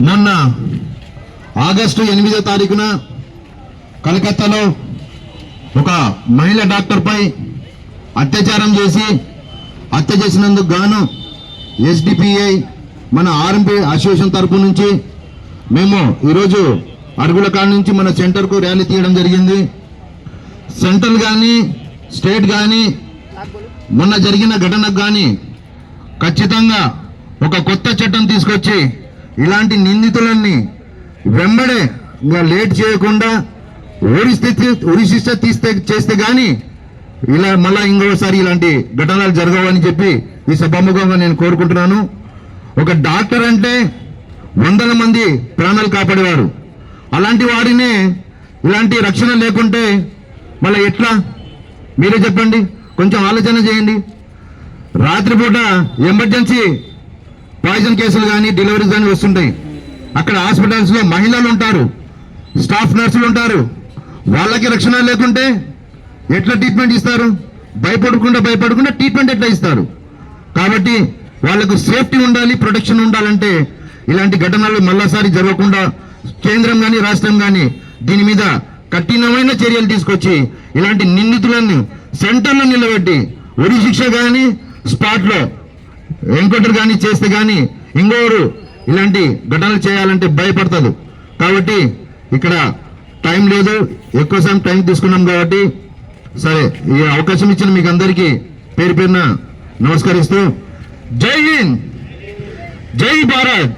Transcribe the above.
నిన్న ఆగస్టు ఎనిమిదో తారీఖున కలకత్తాలో ఒక మహిళ డాక్టర్పై అత్యాచారం చేసి హత్య చేసినందుకు గాను ఎస్డిపిఐ మన ఆర్ఎంపీ అసోసియేషన్ తరపు నుంచి మేము ఈరోజు అరుగుల కాడ నుంచి మన సెంటర్కు ర్యాలీ తీయడం జరిగింది. సెంట్రల్ కానీ స్టేట్ కానీ మొన్న జరిగిన ఘటనకు కానీ ఖచ్చితంగా ఒక కొత్త చట్టం తీసుకొచ్చి ఇలాంటి నిందితులన్నీ వెంబడే ఇంకా లేట్ చేయకుండా ఊరిస్తే ఉరిశిష్ట తీస్తే చేస్తే కానీ ఇలా మళ్ళా ఇంకోసారి ఇలాంటి ఘటనలు జరగవని చెప్పి ఈ సభాముఖంగా నేను కోరుకుంటున్నాను. ఒక డాక్టర్ అంటే వందల మంది ప్రాణాలు కాపాడేవారు. అలాంటి వాడినే ఇలాంటి రక్షణ లేకుంటే మళ్ళీ ఎట్లా? మీరే చెప్పండి. కొంచెం ఆలోచన చేయండి. రాత్రిపూట ఎమర్జెన్సీ పాయిజన్ కేసులు కానీ డెలివరీస్ కానీ వస్తుంటాయి. అక్కడ హాస్పిటల్స్లో మహిళలు ఉంటారు స్టాఫ్ నర్సులు ఉంటారు. వాళ్ళకి రక్షణ లేకుంటే ఎట్లా ట్రీట్మెంట్ ఇస్తారు? భయపడకుండా భయపడకుండా ట్రీట్మెంట్ ఎట్లా ఇస్తారు? కాబట్టి వాళ్ళకు సేఫ్టీ ఉండాలి ప్రొటెక్షన్ ఉండాలంటే ఇలాంటి ఘటనలు మళ్ళాసారి జరగకుండా కేంద్రం కానీ రాష్ట్రం కానీ దీని మీద కఠినమైన చర్యలు తీసుకొచ్చి ఇలాంటి నిందితులను సెంటర్లో నిలబెట్టి ఉరి శిక్ష కానీ స్పాట్లో వెంకటరు కానీ చేస్తే కానీ ఇంకోరు ఇలాంటి ఘటనలు చేయాలంటే భయపడతారు కాబట్టి ఇక్కడ టైం లేదు. ఎక్కువ సమయం టైం తీసుకున్నాం కాబట్టి సరే ఈ అవకాశం ఇచ్చిన మీకు అందరికీ పేరు పేరున నమస్కరిస్తూ జై హింద్. జై భారత్.